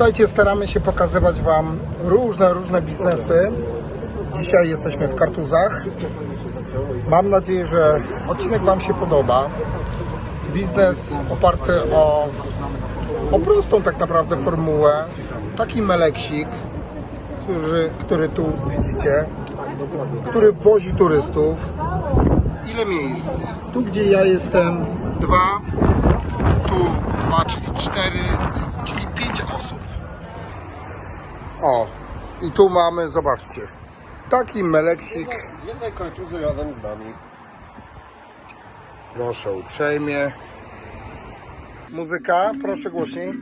Słuchajcie, staramy się pokazywać Wam różne, różne biznesy. Dzisiaj jesteśmy w Kartuzach. Mam nadzieję, że odcinek Wam się podoba. Biznes oparty o, o prostą tak naprawdę formułę. Taki meleksik, który, który tu widzicie, który wozi turystów. Ile miejsc? Tu, gdzie ja jestem, dwa, tu dwa, czyli cztery, czyli pięć osób. O, i tu mamy, zobaczcie, taki meleksik, Zwiedzaj Kartuzy razem z nami. proszę uprzejmie. Muzyka, proszę głośniej.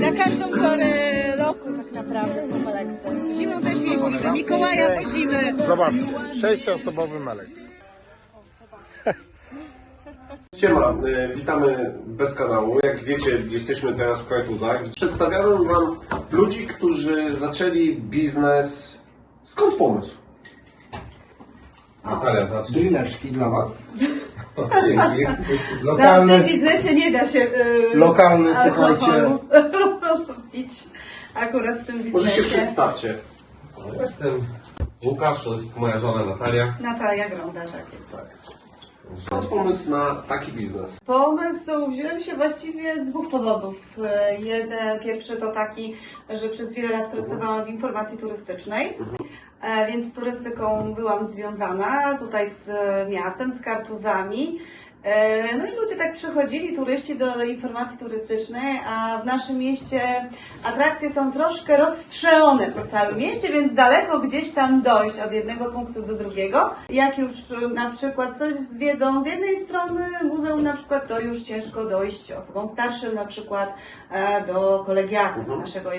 Na każdą porę roku tak naprawdę są Aleksy. Zimą też jeździmy, Mikołaja wozimy. Zobaczcie, sześcioosobowy meleks. Siema, y, witamy bez kanału. Jak wiecie, jesteśmy teraz w Kartuzach. Przedstawiamy Wam ludzi, którzy zaczęli biznes. Skąd pomysł? Natalia, zacznij. Drineczki dla Was. Dzięki. Na tym Lokalny, biznesie nie da się yy, Lokalny, alkoholu słuchajcie. pić akurat w tym Może się biznesie. przedstawcie. Jestem Łukasz, to jest moja żona Natalia. Natalia Gronda, tak jest. Skąd pomysł na taki biznes? Pomysł wziąłem się właściwie z dwóch powodów. E, Jeden, pierwszy to taki, że przez wiele lat pracowałam w informacji turystycznej, e, więc z turystyką byłam związana tutaj z miastem, z kartuzami. E, No i ludzie tak przychodzili, turyści do informacji turystycznej, a w naszym mieście atrakcje są troszkę rozstrzelone po całym mieście, więc daleko gdzieś tam dojść od jednego punktu do drugiego. Jak już e, na przykład coś zwiedzą z jednej strony muzeum na przykład, to już ciężko dojść osobom starszym na przykład e, do kolegiatu Mhm. naszego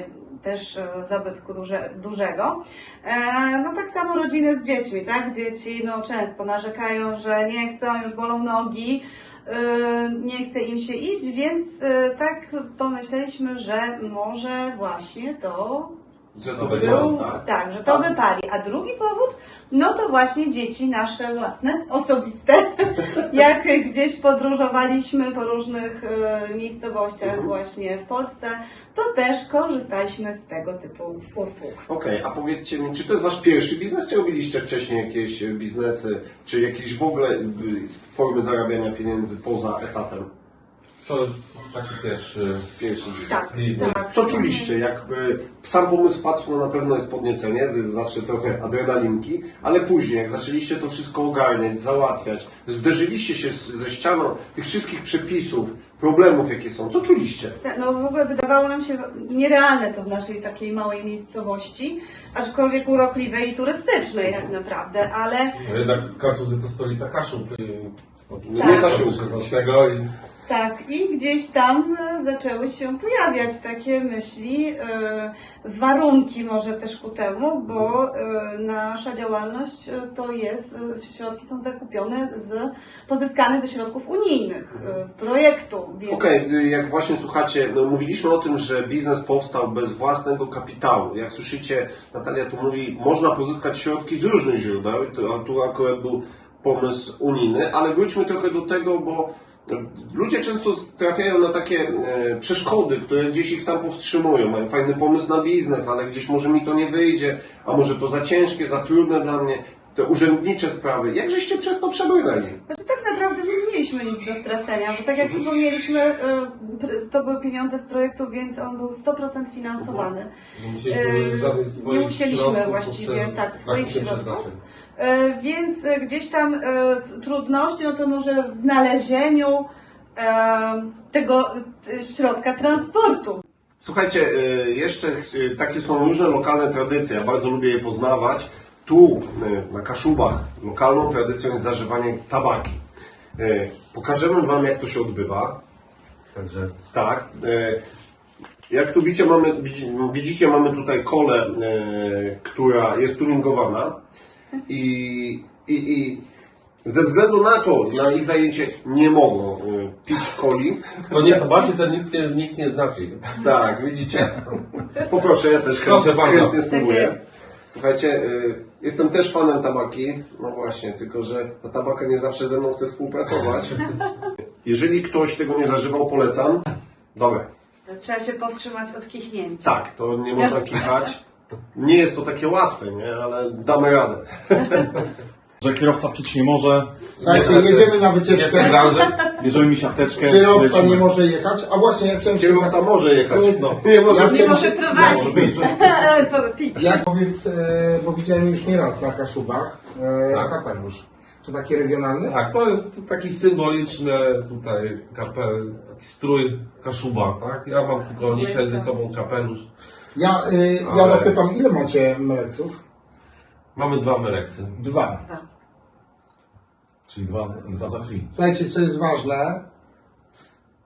też e, zabytku duże, dużego. E, No tak samo rodziny z dziećmi, tak? Dzieci no często narzekają, że nie chcą, już bolą nogi, e, nie chce im się iść, więc tak pomyśleliśmy, że może właśnie to Że to był, tak? tak, że to Tak. wypali. A drugi powód, no to właśnie dzieci nasze własne, osobiste. Jak gdzieś podróżowaliśmy po różnych e, miejscowościach Mhm. właśnie w Polsce, to też korzystaliśmy z tego typu usług. Okej, a powiedzcie mi, czy to jest Wasz pierwszy biznes, czy robiliście wcześniej jakieś biznesy, czy jakieś w ogóle y, formy zarabiania pieniędzy poza etatem? To jest taki pierwszy Pierwszy. Tak, biznes. tak. Co czuliście? Jakby sam pomysł padł, no na pewno jest podniecenie, z- zawsze trochę adrenalinki, ale później, jak zaczęliście to wszystko ogarniać, załatwiać, zderzyliście się z, ze ścianą tych wszystkich przepisów, problemów, jakie są, co czuliście? Tak, No w ogóle wydawało nam się nierealne to w naszej takiej małej miejscowości, aczkolwiek urokliwej i turystycznej tak naprawdę, ale No jednak z Kartuzy to stolica Kaszub. y, od nie da się ukryć. 2016 i Tak, i gdzieś tam e, zaczęły się pojawiać takie myśli, e, warunki może też ku temu, bo e, nasza działalność to jest, środki są zakupione z, pozyskane ze środków unijnych, e, z projektu. Okej, y, jak właśnie słuchacie, no mówiliśmy o tym, że biznes powstał bez własnego kapitału. Jak słyszycie, Natalia tu mówi, można pozyskać środki z różnych źródeł, a tu akurat był pomysł unijny, ale wróćmy trochę do tego, bo ludzie często trafiają na takie e, przeszkody, które gdzieś ich tam powstrzymują. Mają fajny pomysł na biznes, ale gdzieś może mi to nie wyjdzie, a może to za ciężkie, za trudne dla mnie. Te urzędnicze sprawy. Jak żeście przez to przebrnęli? Znaczy, tak naprawdę nie mieliśmy nic do stracenia, bo tak jak wspomnieliśmy, e, pr- to były pieniądze z projektu, więc on był 100% finansowany. nie musieliśmy żadnych nie swoich musieliśmy środków właściwie, tak, swoich środków. E, Więc gdzieś tam t- trudności, no to może w znalezieniu tego środka transportu. Słuchajcie, y, jeszcze y, takie są różne lokalne tradycje, ja bardzo lubię je poznawać. Tu, y, na Kaszubach, lokalną tradycją jest zażywanie tabaki. Y, Pokażemy Wam, jak to się odbywa. Także Tak. y, Jak tu widzicie, mamy, widzi- widzicie, mamy tutaj kolę, y, która jest tuningowana i, i, i ze względu na to, na ich zajęcie nie mogą pić coli. kto nie zobaczy, ten nic nie, nikt nie znaczy. Tak, widzicie? Poproszę, ja też Proszę chętnie, bardzo. chętnie spróbuję. Słuchajcie, y, jestem też fanem tabaki. No właśnie, tylko że ta tabaka nie zawsze ze mną chce współpracować. Jeżeli ktoś tego nie zażywał, polecam. Dobra. Trzeba się powstrzymać od kichnięcia. Tak, to nie można kichać. Nie jest to takie łatwe, nie? Ale damy radę. że kierowca pić nie może, Słuchajcie, jedziemy na wycieczkę. Bierzemy mi siateczkę, Kierowca lecimy. nie może jechać, a właśnie ja chciałem się... Kierowca może jechać. No. Nie może Ja Nie chciałem może się... prowadzić. to pić. Jak powiedz, e, bo widziałem już nieraz na Kaszubach, e, Tak. kapelusz. To taki regionalny? Tak, to jest taki symboliczny tutaj kapel, taki strój kaszuba, tak? Ja mam tylko niesie ze sobą kapelusz. Ja, y, ja Ale- dopytam, ile macie meleksów? Mamy dwa meleksy. Dwa. Czyli dwa, dwa za free. Słuchajcie, co jest ważne,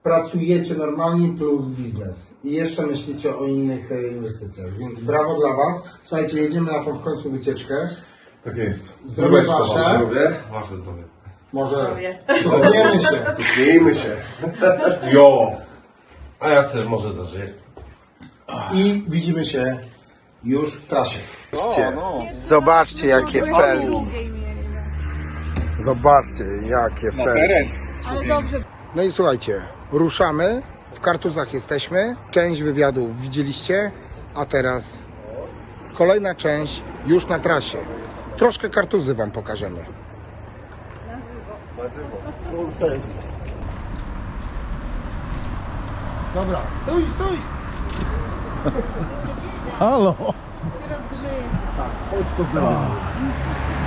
pracujecie normalnie plus biznes i jeszcze myślicie o innych e, inwestycjach, więc brawo dla Was. Słuchajcie, jedziemy na tą w końcu wycieczkę. Tak jest. Zdrowie Zdróweczko wasze. Zdrowie. Wasze zdrowie. Może Zdrowie. dowiemy się. Miejmy się. Jo! A ja sobie może zażyję. I widzimy się już w trasie. Zobaczcie, jakie felgi. Zobaczcie, jakie felgi. No i słuchajcie, ruszamy. W kartuzach jesteśmy. Część wywiadów widzieliście, a teraz kolejna część już na trasie. Troszkę kartuzy Wam pokażemy. Full service. Dobra, stój, stój! Halo! Tak, spod Poznania.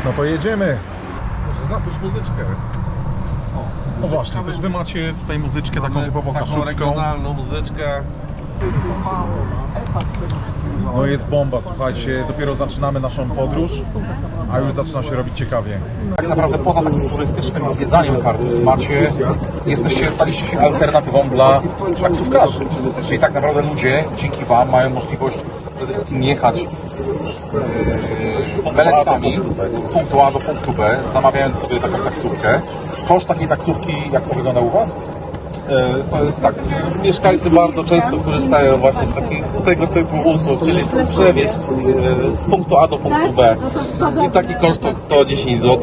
No to jedziemy. Zapuść muzyczkę. No właśnie, też wy macie tutaj muzyczkę taką typowo taką kaszubską. regionalną muzyczkę. No jest bomba, słuchajcie, dopiero zaczynamy naszą podróż, a już zaczyna się robić ciekawie. Tak naprawdę poza takim turystycznym zwiedzaniem Kartus macie, jesteście, staliście się alternatywą dla taksówkarzy. Czyli tak naprawdę ludzie dzięki Wam mają możliwość przede wszystkim jechać e, beleksami z punktu A do punktu B, zamawiając sobie taką taksówkę. Koszt takiej taksówki, jak to wygląda u Was? E, To jest tak, mieszkańcy bardzo często korzystają właśnie z takich tego typu usług, czyli przewieźć e, z punktu A do punktu B. I taki koszt to, to 10 zł.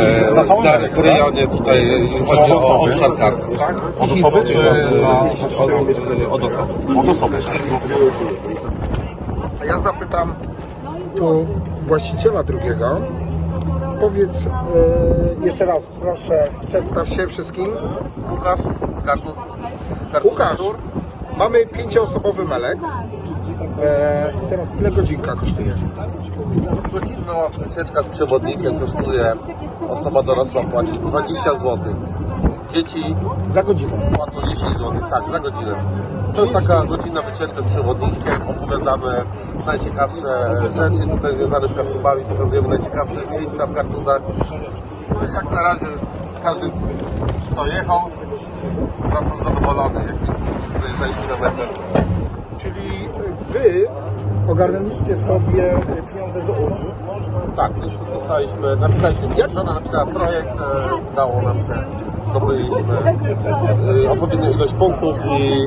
Czyli za całą tak, w rejonie tutaj chodzi o osoby? obszar karty, tak? Od 10 osoby, czy za- od osoby. Od osoby. A ja zapytam tu właściciela drugiego. Powiedz e, jeszcze raz, proszę, przedstaw się wszystkim. Łukasz z Kartus. z Kartus Łukasz, mamy pięcioosobowy Melex. E, teraz ile godzinka kosztuje? Godzinna wycieczka z przewodnikiem kosztuje, osoba dorosła płaci 20 zł. Dzieci Za godzinę. płacą 10 zł, tak, za godzinę. To jest taka godzinna wycieczka z przewodnikiem, opowiadamy najciekawsze rzeczy tutaj związane z Kaszubami, pokazujemy najciekawsze miejsca w Kartuzach. No Jak na razie każdy, kto jechał, wracał zadowolony, jak dojeżdżaliśmy na metę. Czyli wy ogarnęliście sobie pieniądze z Unii. Tak, już dostaliśmy, napisaliśmy, żona napisała projekt, e, dało nam się, zdobyliśmy e, odpowiednią ilość punktów i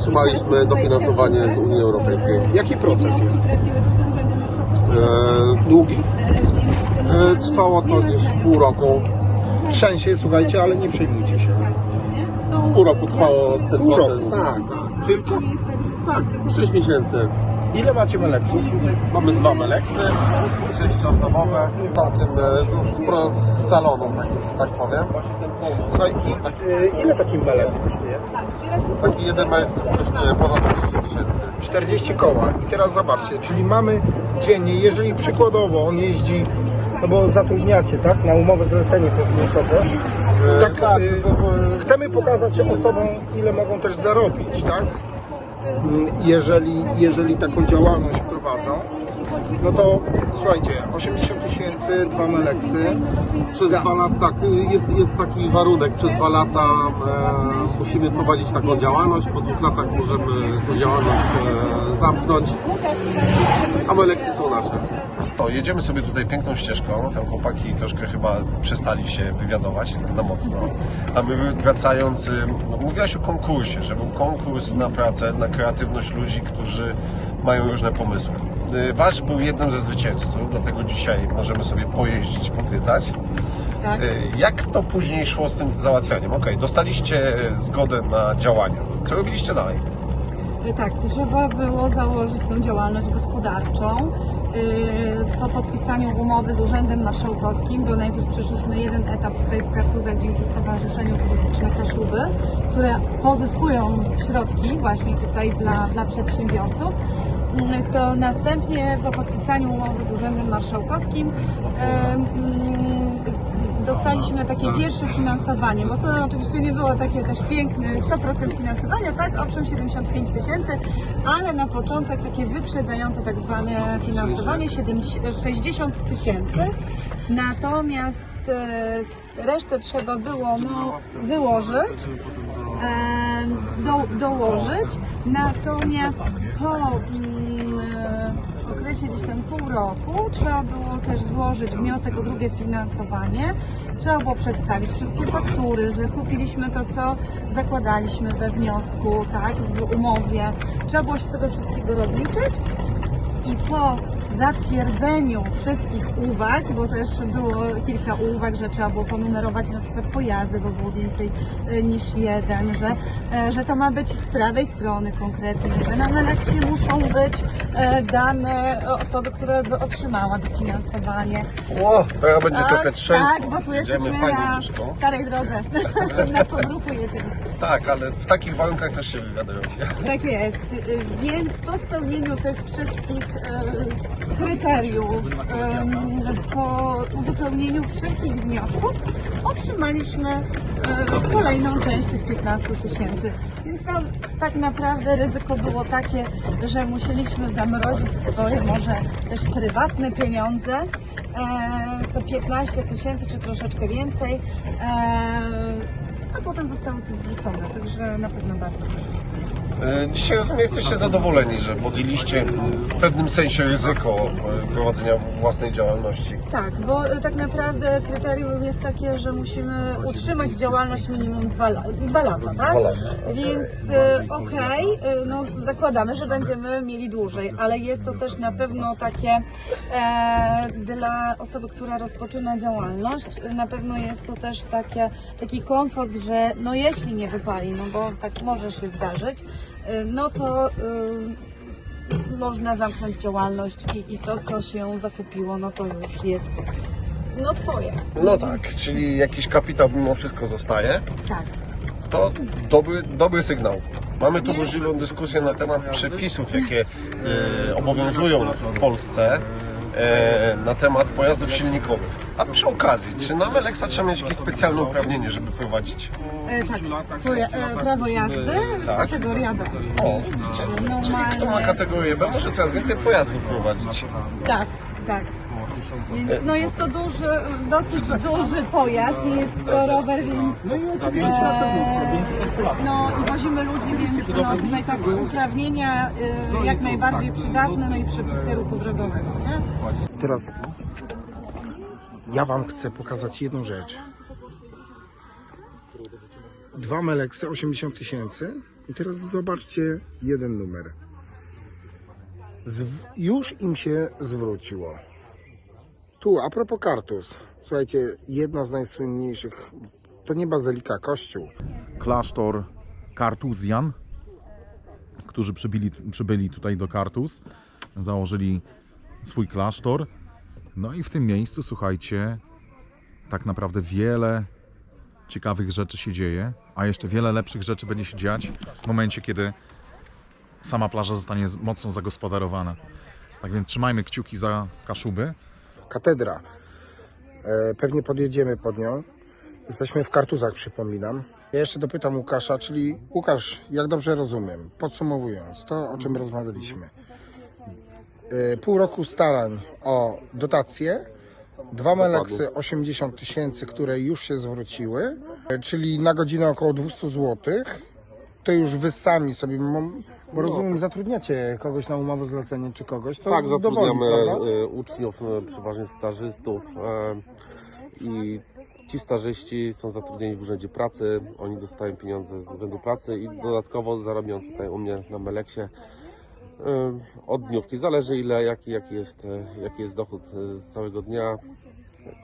trzymaliśmy dofinansowanie z Unii Europejskiej. Jaki proces jest? E, Długi? e, trwało to gdzieś pół roku. Trzęsie, słuchajcie, ale nie przejmujcie się. Pół roku trwało ten Pół proces. roku? Tak, tak. Tylko? Tak, 6 miesięcy. Ile macie Melexów? Mamy dwa meleksy, sześcioosobowe, całkiem e, z, pro- z salonu, tak, tak powiem. Słuchaj, i, y, ile taki Melex kosztuje? Taki jeden meleks kosztuje ponad 40 tysięcy. 40 koła. I teraz zobaczcie, czyli mamy dziennie, jeżeli przykładowo on jeździ, no bo zatrudniacie, tak, na umowę zlecenie podmiotowe, tak, tak, to- chcemy pokazać osobom, ile mogą też zarobić, tak? Mm, Jeżeli, jeżeli taką działalność prowadzą, no to słuchajcie, 80 tysięcy, dwa meleksy, Przez Za- dwa lata, tak, jest, jest taki warunek, przez dwa lata e, musimy prowadzić taką działalność, po dwóch latach możemy tę działalność e, zamknąć, a meleksy są nasze. To jedziemy sobie tutaj piękną ścieżką. Tam chłopaki troszkę chyba przestali się wywiadować na mocno. A my wracając, no, mówiłaś o konkursie, że był konkurs na pracę, na kreatywność ludzi, którzy mają różne pomysły. Y, Wasz był jednym ze zwycięzców, dlatego dzisiaj możemy sobie pojeździć, pozwiedzać. Tak. E, Jak to później szło z tym załatwianiem? Okej, dostaliście e, zgodę na działania. Co robiliście dalej? Tak, trzeba było założyć tą działalność gospodarczą. Y, Po podpisaniu umowy z Urzędem Marszałkowskim, bo najpierw przeszliśmy jeden etap tutaj w Kartuzach dzięki Stowarzyszeniu Turystyczne Kaszuby, które pozyskują środki właśnie tutaj dla, dla przedsiębiorców. Mm, To następnie po podpisaniu umowy z Urzędem Marszałkowskim dostaliśmy takie pierwsze finansowanie, bo to oczywiście nie było takie też piękne 100% finansowania, tak, owszem 75 tysięcy, ale na początek takie wyprzedzające tak zwane finansowanie 70, 60 tysięcy, natomiast e, resztę trzeba było wyłożyć, do, dołożyć, natomiast po mm, okresie gdzieś tam pół roku trzeba było też złożyć wniosek o drugie finansowanie. Trzeba było przedstawić wszystkie faktury, że kupiliśmy to, co zakładaliśmy we wniosku, tak, w umowie. Trzeba było się z tego wszystkiego rozliczyć i po zatwierdzeniu wszystkich uwag, bo też było kilka uwag, że trzeba było ponumerować na przykład pojazdy, bo było więcej y, niż jeden, że, e, że to ma być z prawej strony konkretnie, że na Meleksie muszą być e, dane osoby, które by otrzymała dofinansowanie. O, teraz będzie trochę tak, trzęsło. tak, bo tu jesteśmy na blisko. starej drodze, na podruku jedziemy. Tak, ale w takich warunkach też się wywiadają. Tak jest. Y, Więc po spełnieniu tych wszystkich e, kryteriów, po uzupełnieniu wszelkich wniosków, otrzymaliśmy e, kolejną część tych 15 tysięcy. Więc tam tak naprawdę ryzyko było takie, że musieliśmy zamrozić swoje może też prywatne pieniądze. E, to 15 tysięcy czy troszeczkę więcej. E, a potem zostało to zwrócone, także na pewno bardzo korzystnie. E, Dzisiaj rozumiem, jesteście zadowoleni, że podjęliście w pewnym sensie ryzyko e, prowadzenia własnej działalności. Tak, bo e, tak naprawdę kryterium jest takie, że musimy utrzymać działalność minimum dwa, la- dwa lata, tak? Dwa lata, Więc e, okej, e, no zakładamy, że będziemy mieli dłużej, ale jest to też na pewno takie e, dla osoby, która rozpoczyna działalność, na pewno jest to też takie, taki komfort, że no jeśli nie wypali, no bo tak może się zdarzyć, no to e, można zamknąć działalność i, i to, co się zakupiło, no to już jest no twoje. No tak, czyli jakiś kapitał mimo wszystko zostaje. Tak. To dobry, dobry sygnał. Mamy tu burzliwą dyskusję na temat przepisów, jakie e, obowiązują w Polsce na temat pojazdów silnikowych. A przy okazji, czy na Meleksa trzeba mieć jakieś specjalne uprawnienie, żeby prowadzić? E, tak. Poja- e, prawo jazdy, kategoria B. O. Czyli Normalnie. kto ma kategorię B, może coraz więcej pojazdów prowadzić. Tak, tak. Więc no jest to duży, dosyć duży pojazd, nie jest to rower, więc No i oczywiście pracownicy, 5-6 lat. no i wozimy ludzi, więc no tutaj tak uprawnienia y, jak najbardziej przydatne, no i przepisy ruchu drogowego, nie? Teraz ja Wam chcę pokazać jedną rzecz. Dwa Meleksy, 80 tysięcy. I teraz zobaczcie jeden numer. Zw- już im się zwróciło. Tu, a propos Kartus. Słuchajcie, jedna z najsłynniejszych, to nie bazylika, kościół. klasztor Kartuzjan, którzy przybyli, przybyli tutaj do Kartuz, założyli swój klasztor. No i w tym miejscu, słuchajcie, tak naprawdę wiele ciekawych rzeczy się dzieje, a jeszcze wiele lepszych rzeczy będzie się dziać w momencie, kiedy sama plaża zostanie mocno zagospodarowana. Tak więc trzymajmy kciuki za Kaszuby. Katedra. E, Pewnie podjedziemy pod nią. Jesteśmy w Kartuzach, przypominam. Ja jeszcze dopytam Łukasza, czyli Łukasz, jak dobrze rozumiem, podsumowując to, o czym rozmawialiśmy. E, Pół roku starań o dotacje, dwa meleksy 80 tysięcy, które już się zwróciły, e, czyli na godzinę około 200 zł. To już wy sami sobie, bo rozumiem, zatrudniacie kogoś na umowę zlecenie czy kogoś, to Tak, dowoli, zatrudniamy prawda? e, uczniów, e, przeważnie stażystów e, i ci stażyści są zatrudnieni w Urzędzie Pracy, oni dostają pieniądze z Urzędu Pracy i dodatkowo zarobią tutaj u mnie na Meleksie e, od dniówki. Zależy ile, jaki, jaki, jest, e, jaki jest dochód e, z całego dnia.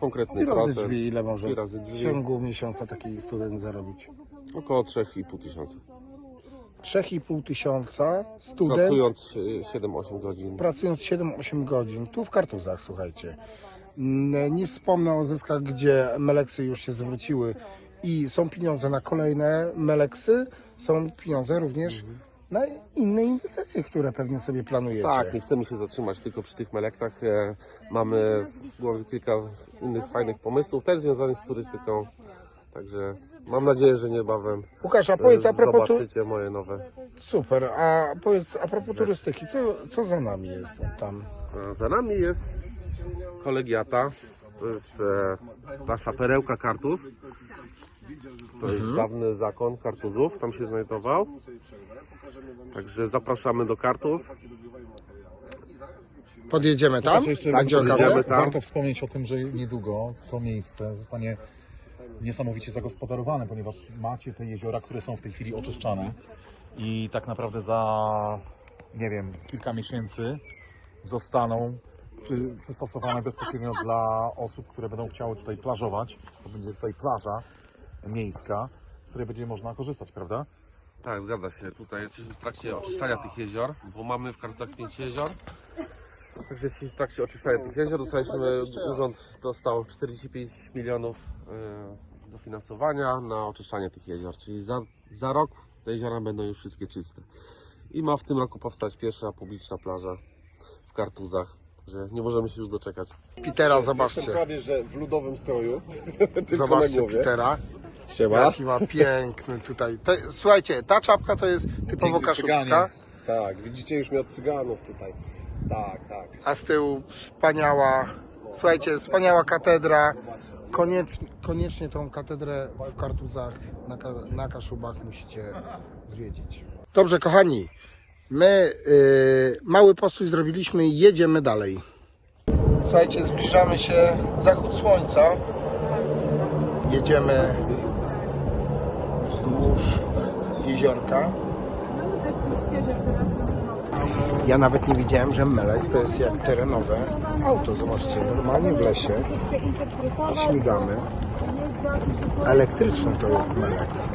konkretny I razy procent. drzwi, ile może I razy w drzwi. ciągu miesiąca taki student zarobić? Około 3,5 tysiąca. 3,5 tysiąca student Pracując y, 7-8 godzin. pracując 7-8 godzin, tu w Kartuzach, słuchajcie. Mm, Nie wspomnę o zyskach, gdzie Meleksy już się zwróciły i są pieniądze na kolejne Meleksy, są pieniądze również na inne inwestycje, które pewnie sobie planujecie. Tak, nie chcemy się zatrzymać tylko przy tych meleksach. E, Mamy w głowie kilka innych fajnych pomysłów, też związanych z turystyką. Także mam nadzieję, że niebawem Łukasz, a e, powiedz a propos, tu... zobaczycie moje nowe. super, a powiedz a propos turystyki, co, co za nami jest tam? E, Za nami jest kolegiata. To jest e, nasza perełka kartuz. To jest dawny zakon kartuzów, tam się znajdował. Także zapraszamy do kartuz. Podjedziemy tam? Jeszcze Będzie podjedziemy tam. Warto wspomnieć o tym, że niedługo to miejsce zostanie niesamowicie zagospodarowane, ponieważ macie te jeziora, które są w tej chwili oczyszczane i tak naprawdę za, nie wiem, kilka miesięcy zostaną przy, przystosowane bezpośrednio dla osób, które będą chciały tutaj plażować. To będzie tutaj plaża miejska, z której będzie można korzystać, prawda? Tak, zgadza się. Tutaj jesteśmy w trakcie oczyszczania tych jezior, bo mamy w Kartuzach 5 jezior. Także jesteśmy w trakcie oczyszczania tych jezior. Dostaliśmy, urząd dostał 45 milionów e, dofinansowania na oczyszczanie tych jezior, czyli za, za rok te jeziora będą już wszystkie czyste. I ma w tym roku powstać pierwsza publiczna plaża w Kartuzach, że nie możemy się już doczekać. Petera, zobaczcie. prawie, że w ludowym stroju. Zobaczcie. Petera. Siema. Jaki ma piękny tutaj. To, słuchajcie, ta czapka to jest typowo kaszubska, Tak, widzicie już mnie od cyganów tutaj. Tak, tak. a z tyłu wspaniała, słuchajcie, wspaniała katedra. Koniecznie, koniecznie tą katedrę w Kartuzach na, na Kaszubach musicie zwiedzić. Dobrze, kochani, my y, mały postój zrobiliśmy i jedziemy dalej. Słuchajcie, zbliżamy się zachód słońca. Jedziemy wzdłuż jeziorka. Ja nawet nie widziałem, że Melex to jest jak terenowe auto. Zobaczcie, normalnie w lesie śmigamy. Elektryczny to jest Melex.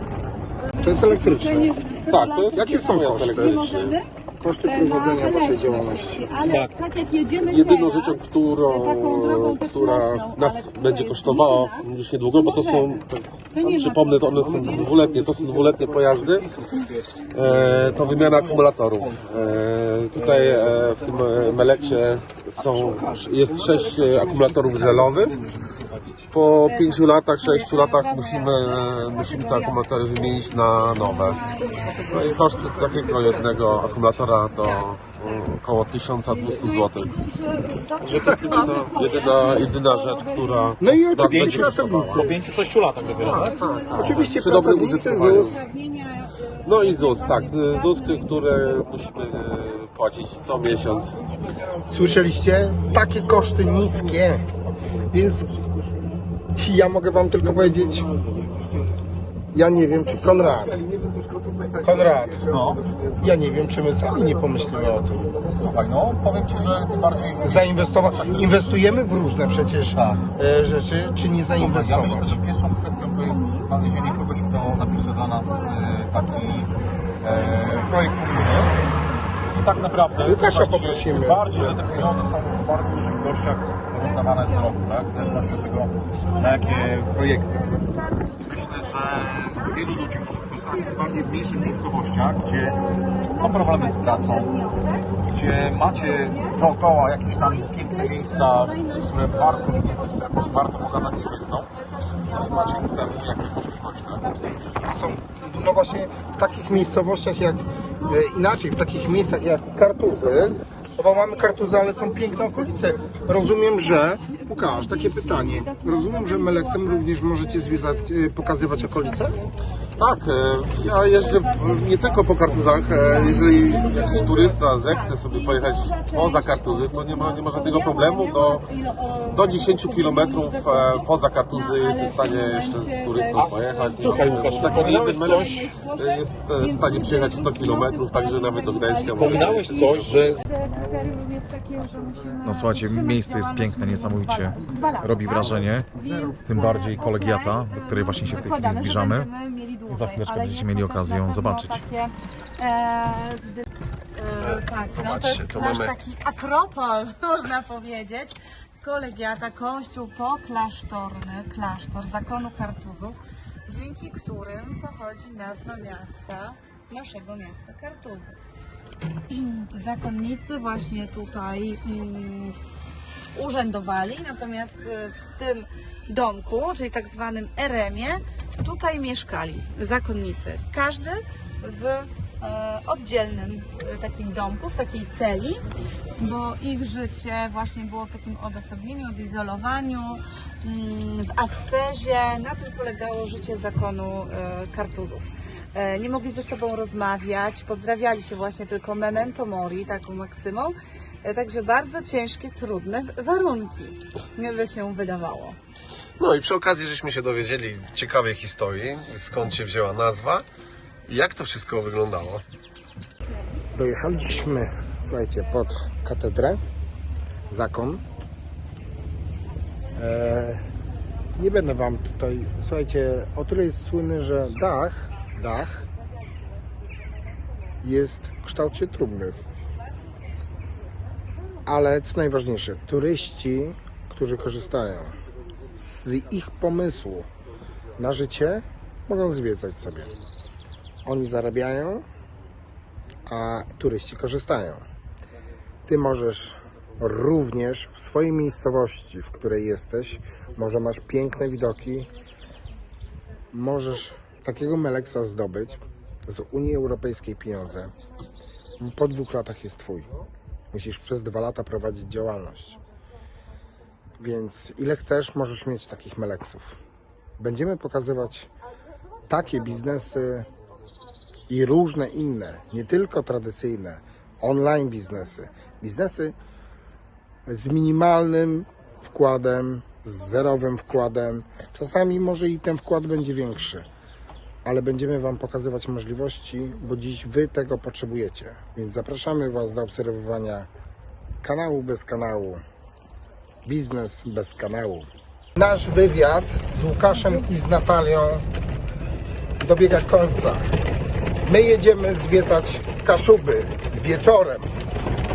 To jest elektryczny. Tak, to jest Jakie są koszty? Koszty prowadzenia waszej działalności. Ale tak. jak jedziemy Jedyną teraz, rzeczą, którą, taką drogą która nas będzie kosztowała już niedługo, bo to są, to nie ma przypomnę, to one są dwuletnie, to są dwuletnie pojazdy, e, to wymiana akumulatorów. E, tutaj e, w tym e, Meleksie są, jest sześć e, akumulatorów żelowych. Po pięciu latach, sześciu latach musimy, e, musimy te akumulatory wymienić na nowe. No i koszt takiego jednego akumulatora to mm, około 1200 zł. Że to jest jedyna, jedyna, jedyna rzecz, która No i oczywiście pracownicy. Po 5-6 latach dopiero, tak? Oczywiście Przy dobrym użytkowaniu. ZUS. No i ZUS, tak, ZUS, które musimy e, płacić co miesiąc. Słyszeliście? Takie koszty niskie. Więc ja mogę wam tylko powiedzieć, ja nie wiem, czy Konrad. Konrad, No, ja nie wiem, czy my sami nie pomyślimy o tym. słuchaj, no powiem Ci, że tym bardziej Zainwestować. Inwestujemy w różne przecież Tak. e, rzeczy, czy nie Słuchaj, ja zainwestować? myślę, że pierwszą kwestią to jest znalezienie kogoś, kto napisze dla nas e, taki e, projekt unijny. I tak naprawdę, Łukasza poprosimy. bardziej, że te pieniądze są w bardzo dużych ilościach rozdawane co roku, tak? W zależności od tego, na jakie projekty. Myślę, że wielu ludzi może skorzystać bardziej w mniejszych miejscowościach, gdzie są problemy z pracą, gdzie macie dookoła jakieś tam piękne miejsca, które warto warto pokazać turystom. No macie temu jakieś możliwości, tak? Są, no właśnie w takich miejscowościach jak, e, inaczej, w takich miejscach jak Kartuzy, bo mamy Kartuzy, ale są piękne okolice. Rozumiem, że, Łukasz, takie pytanie, rozumiem, że Meleksem również możecie zwiedzać, e, pokazywać okolice? Tak, e, ja jeżdżę e, nie tylko po kartuzach. e, Jeżeli jakiś turysta zechce sobie pojechać poza kartuzy, to nie ma, nie ma żadnego problemu. Do, do 10 km poza kartuzy jest w stanie jeszcze z turystą pojechać. Słuchaj, Łukasz, wspominałeś jeden coś- jest e, w stanie przyjechać 100 km, także nawet do Gdańska. Wspominałeś coś, że No słuchajcie, miejsce jest piękne, niesamowicie. Robi tak? wrażenie. Tym bardziej e, kolegiata, do której właśnie się w tej chwili zbliżamy. Za chwileczkę ale będziecie mieli to okazję zobaczyć. Takie, e, dy- e, tak, no to jest tu nasz mamy- taki akropol, można powiedzieć. Kolegiata, kościół poklasztorny, klasztor zakonu Kartuzów, dzięki którym pochodzi nazwa miasta, naszego miasta Kartuzy. Zakonnicy właśnie tutaj mm, urzędowali, natomiast y, w tym domku, czyli tak zwanym eremie, tutaj mieszkali zakonnicy. Każdy w e, oddzielnym e, takim domku, w takiej celi, bo ich życie właśnie było w takim odosobnieniu, odizolowaniu, mm, w ascezie. Na tym polegało życie zakonu e, Kartuzów. Nie mogli ze sobą rozmawiać, pozdrawiali się właśnie tylko memento mori, taką maksymą. E, Także bardzo ciężkie, trudne warunki, by się wydawało. No i przy okazji żeśmy się dowiedzieli ciekawej historii, skąd się wzięła nazwa i jak to wszystko wyglądało. Dojechaliśmy, słuchajcie, pod katedrę, zakon. E, nie będę Wam tutaj, słuchajcie, o tyle jest słynny, że dach, dach jest w kształcie trumny. Ale co najważniejsze, turyści, którzy korzystają z ich pomysłu na życie, mogą zwiedzać sobie. Oni zarabiają, a turyści korzystają. Ty możesz również w swojej miejscowości, w której jesteś, może masz piękne widoki, możesz takiego Meleksa zdobyć z Unii Europejskiej pieniądze. Po dwóch latach jest twój. Musisz przez dwa lata prowadzić działalność. Więc ile chcesz, możesz mieć takich Meleksów. Będziemy pokazywać takie biznesy, i różne inne, nie tylko tradycyjne, online biznesy, biznesy z minimalnym wkładem, z zerowym wkładem. Czasami może i ten wkład będzie większy, ale będziemy Wam pokazywać możliwości, bo dziś Wy tego potrzebujecie. Więc zapraszamy Was do obserwowania kanału bez kanału, biznes bez kanału. Nasz wywiad z Łukaszem i z Natalią dobiega końca. My jedziemy zwiedzać Kaszuby wieczorem,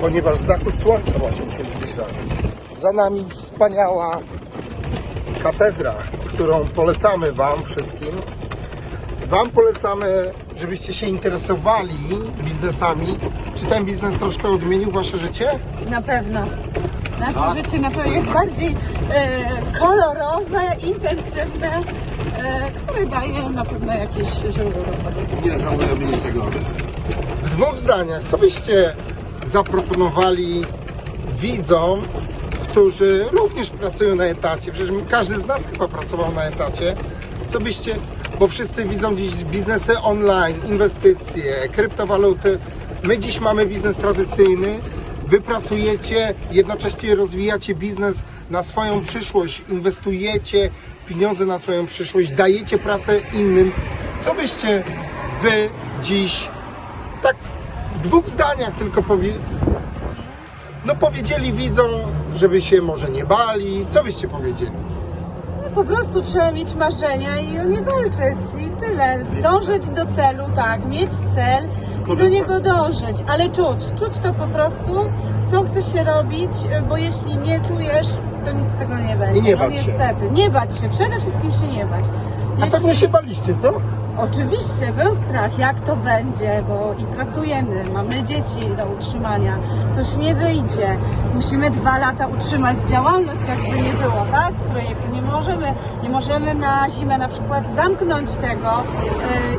ponieważ zachód słońca właśnie się zbliża. Za nami wspaniała katedra, którą polecamy Wam wszystkim. Wam polecamy, żebyście się interesowali biznesami. Czy ten biznes troszkę odmienił Wasze życie? Na pewno. Nasze życie na pewno jest bardziej e, kolorowe, intensywne, e, które daje na pewno jakieś źródło dochodu. Nie żałujemy niczego. W dwóch zdaniach, co byście zaproponowali widzom, którzy również pracują na etacie? Przecież każdy z nas chyba pracował na etacie. Co byście, bo wszyscy widzą dziś biznesy online, inwestycje, kryptowaluty. My dziś mamy biznes tradycyjny. Wy pracujecie, jednocześnie rozwijacie biznes na swoją przyszłość, inwestujecie pieniądze na swoją przyszłość, dajecie pracę innym. Co byście wy dziś tak w dwóch zdaniach tylko powie... no powiedzieli widzom, żeby się może nie bali. Co byście powiedzieli? Po prostu trzeba mieć marzenia i o nie walczyć i tyle. Dążyć do celu, tak, mieć cel i do niego dążyć, ale czuć, czuć to po prostu, co chcesz się robić, bo jeśli nie czujesz, to nic z tego nie będzie. I nie no bać się. niestety, nie bać się, przede wszystkim się nie bać. A pewnie się baliście, co? Oczywiście, był strach, jak to będzie, bo i pracujemy, mamy dzieci do utrzymania, coś nie wyjdzie. Musimy dwa lata utrzymać działalność, jakby nie było, tak? Z projektu nie możemy, nie możemy na zimę na przykład zamknąć tego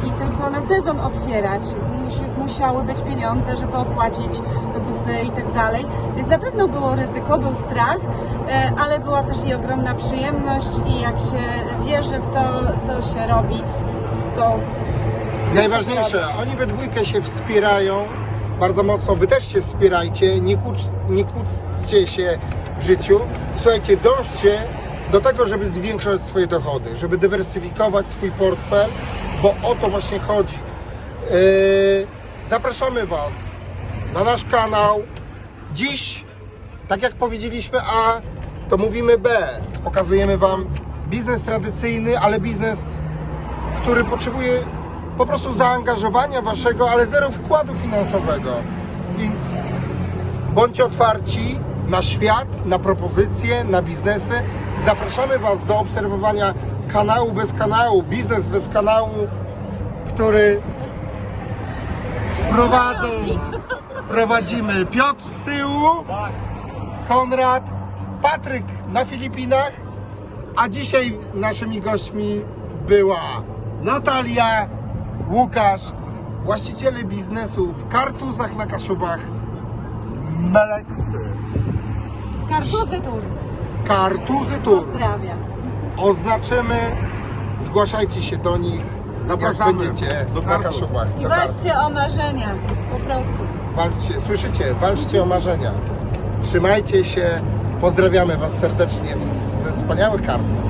yy, i tylko na sezon otwierać. Musi, musiały być pieniądze, żeby opłacić ZUSy i tak dalej. Więc na pewno było ryzyko, był strach, yy, ale była też i ogromna przyjemność i jak się wierzy w to, co się robi, Najważniejsze, oni we dwójkę się wspierają bardzo mocno. Wy też się wspierajcie, nie, kłócz, nie się w życiu. Słuchajcie, dążcie do tego, żeby zwiększać swoje dochody, żeby dywersyfikować swój portfel, bo o to właśnie chodzi. Yy, zapraszamy Was na nasz kanał. Dziś, tak jak powiedzieliśmy A, to mówimy B. Pokazujemy Wam biznes tradycyjny, ale biznes który potrzebuje po prostu zaangażowania waszego, ale zero wkładu finansowego. Więc bądźcie otwarci na świat, na propozycje, na biznesy. Zapraszamy Was do obserwowania kanału bez kanału, biznes bez kanału, który prowadzą, prowadzimy Piotr z tyłu, Konrad, Patryk na Filipinach, a dzisiaj naszymi gośćmi była Natalia, Łukasz, właściciele biznesu w Kartuzach na Kaszubach, Meleksy, Kartuzy tur. Kartuzy Tour. Pozdrawiam. Oznaczymy, zgłaszajcie się do nich, Zapraszamy jak będziecie do na Kartuz. Kaszubach. I do walczcie o marzenia. Po prostu. Walczcie, słyszycie? Walczcie o marzenia. Trzymajcie się. Pozdrawiamy Was serdecznie ze wspaniałych Kartuz.